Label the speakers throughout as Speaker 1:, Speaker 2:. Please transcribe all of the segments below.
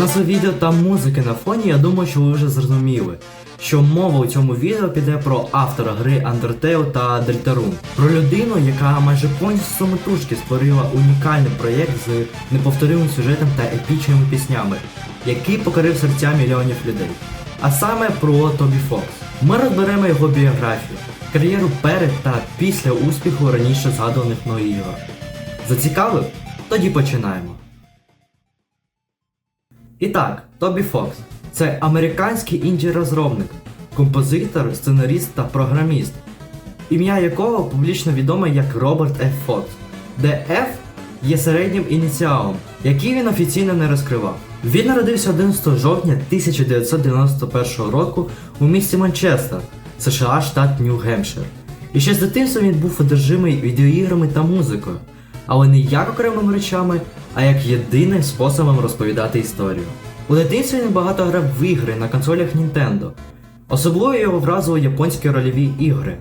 Speaker 1: назви відео та музики на фоні, я думаю, що ви вже зрозуміли, що мова у цьому відео піде про автора гри Undertale та Deltarune. Про людину, яка майже повністю самотужки створила унікальний проєкт з неповторимим сюжетом та епічними піснями, який покорив серця мільйонів людей. А саме про Тобі Фокс. Ми розберемо його біографію, кар'єру перед та після успіху раніше згадуваних мною ігор. Зацікавив? Тоді починаємо. І так, Тобі Фокс це американський інді-розробник, композитор, сценаріст та програміст, ім'я якого публічно відоме як Роберт Ф. Фокс, де F є середнім ініціалом, який він офіційно не розкривав. Він народився 11 жовтня 1991 року у місті Манчестер, США, штат Нью-Гемпшир. І ще з дитинства він був одержимий відеоіграми та музикою, але не як окремими речами, а як єдиним способом розповідати історію. У дитинстві він багато грав в ігри на консолях Nintendo. Особливо його вразили японські рольові ігри,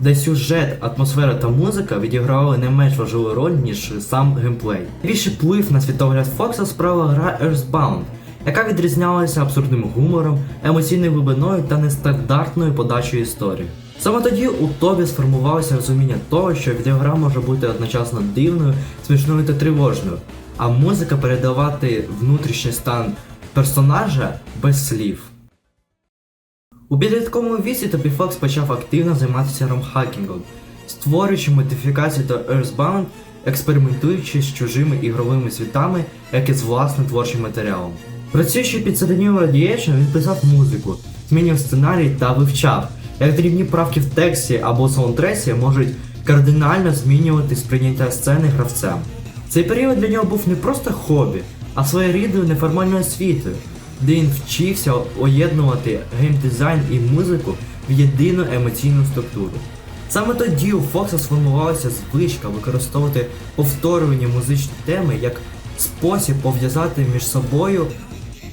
Speaker 1: де сюжет, атмосфера та музика відігравали не менш важливу роль, ніж сам геймплей. Більший вплив на світогляд Фокса справила гра Earthbound, яка відрізнялася абсурдним гумором, емоційною глибиною та нестандартною подачею історії. Саме тоді у Тобі сформувалося розуміння того, що відеогра може бути одночасно дивною, смішною та тривожною, а музика передавати внутрішній стан персонажа без слів. У підлітковому віці Тобі Фокс почав активно займатися ромхакінгом, створюючи модифікації до Earthbound, експериментуючи з чужими ігровими світами, як і з власним творчим матеріалом. Працюючи під псевдонімом Radiation, він писав музику, змінював сценарій та вивчав, як дрібні правки в тексті або саундтресі можуть кардинально змінювати сприйняття сцени гравцем. Цей період для нього був не просто хобі, а своєрідною неформальною освітою, де він вчився поєднувати геймдизайн і музику в єдину емоційну структуру. Саме тоді у Фокса сформувалася звичка використовувати повторювані музичні теми як спосіб пов'язати між собою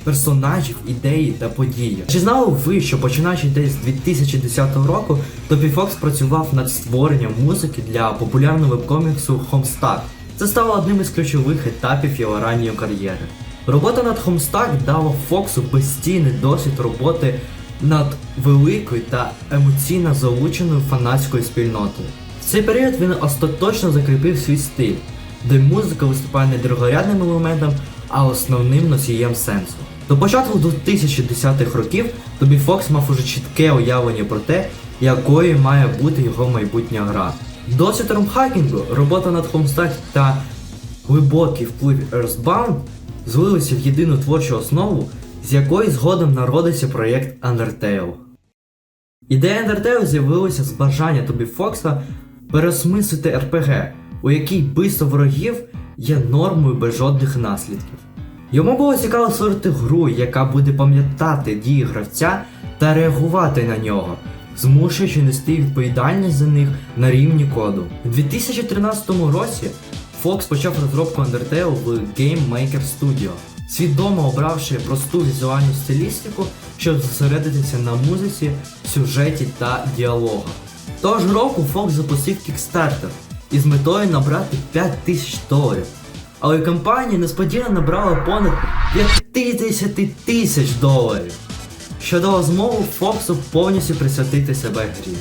Speaker 1: персонажів, ідеї та події. Чи знали ви, що починаючи десь з 2010 року, Тобі Фокс працював над створенням музики для популярного вебкоміксу Homestuck? Це стало одним із ключових етапів його ранньої кар'єри. Робота над Homestuck дала Фоксу постійний досвід роботи над великою та емоційно залученою фанатською спільнотою. В цей період він остаточно закріпив свій стиль, де музика виступає не другорядним елементом, а основним носієм сенсу. До початку 2010-х років Тобі Фокс мав уже чітке уявлення про те, якою має бути його майбутня гра. Досвід ромхакінгу, робота над Homestuck та глибокий вплив Earthbound злилися в єдину творчу основу, з якої згодом народився проєкт Undertale. Ідея Undertale з'явилася з бажання Тобі Фокса переосмислити РПГ, у якій вбивство ворогів є нормою без жодних наслідків. Йому було цікаво створити гру, яка буде пам'ятати дії гравця та реагувати на нього, змушуючи нести відповідальність за них на рівні коду. У 2013 році Fox почав розробку Undertale в Game Maker Studio, свідомо обравши просту візуальну стилістику, щоб зосередитися на музиці, сюжеті та діалогах. Того ж року Fox запустив Kickstarter із метою набрати 5 тисяч доларів. Але компанія несподівано набрала понад 50 тисяч доларів, що дало змогу Фоксу повністю присвятити себе грі.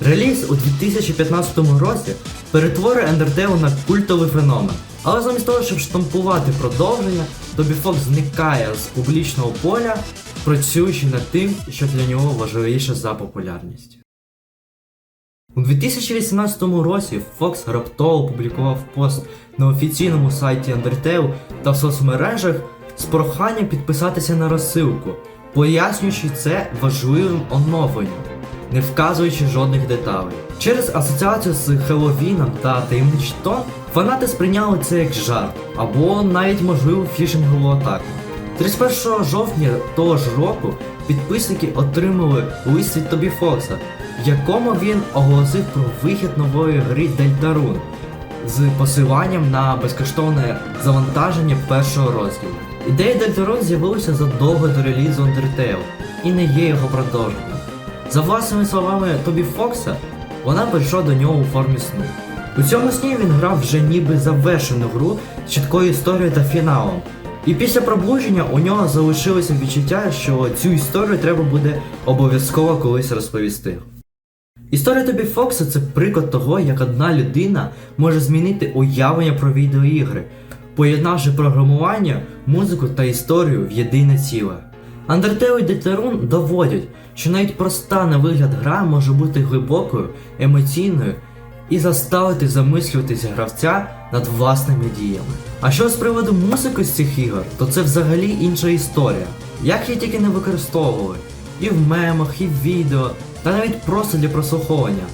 Speaker 1: Реліз у 2015 році перетворює Undertale на культовий феномен. Але замість того, щоб штампувати продовження, Тобі Фокс зникає з публічного поля, працюючи над тим, що для нього важливіше за популярність. У 2018 році Fox раптово опублікував пост на офіційному сайті Undertale та в соцмережах з проханням підписатися на розсилку, пояснюючи це важливим оновленням, не вказуючи жодних деталей. Через асоціацію з Хеллоуіном та таємничий тон фанати сприйняли це як жарт або навіть можливу фішингову атаку. 31 жовтня того ж року підписники отримали лист від Тобі Фокса, в якому він оголосив про вихід нової гри Deltarune з посиланням на безкоштовне завантаження першого розділу. Ідея Deltarune з'явилася задовго до релізу Undertale і не є його продовженням. За власними словами Тобі Фокса, вона прийшла до нього у формі сну. У цьому сні він грав вже ніби завершену гру з чіткою історією та фіналом, І після пробудження у нього залишилося відчуття, що цю історію треба буде обов'язково колись розповісти. Історія Тобі Фокса це приклад того, як одна людина може змінити уявлення про відеоігри, поєднавши програмування, музику та історію в єдине ціле. Undertale і Deltarune доводять, що навіть проста на вигляд гра може бути глибокою, емоційною і заставити замислюватись гравця над власними діями. А що з приводу музики з цих ігор, то це взагалі інша історія. Як її тільки не використовували, і в мемах, і в відео, та навіть просто для прослуховування,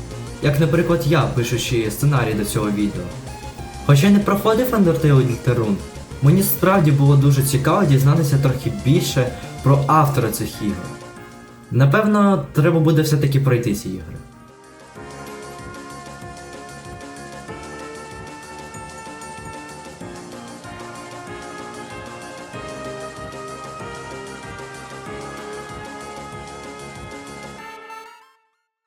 Speaker 1: як, наприклад, я, пишучи сценарій до цього відео. Хоча не проходив Undertale Deltarune, мені справді було дуже цікаво дізнатися трохи більше про автора цих ігор. Напевно, треба буде все-таки пройти ці ігри.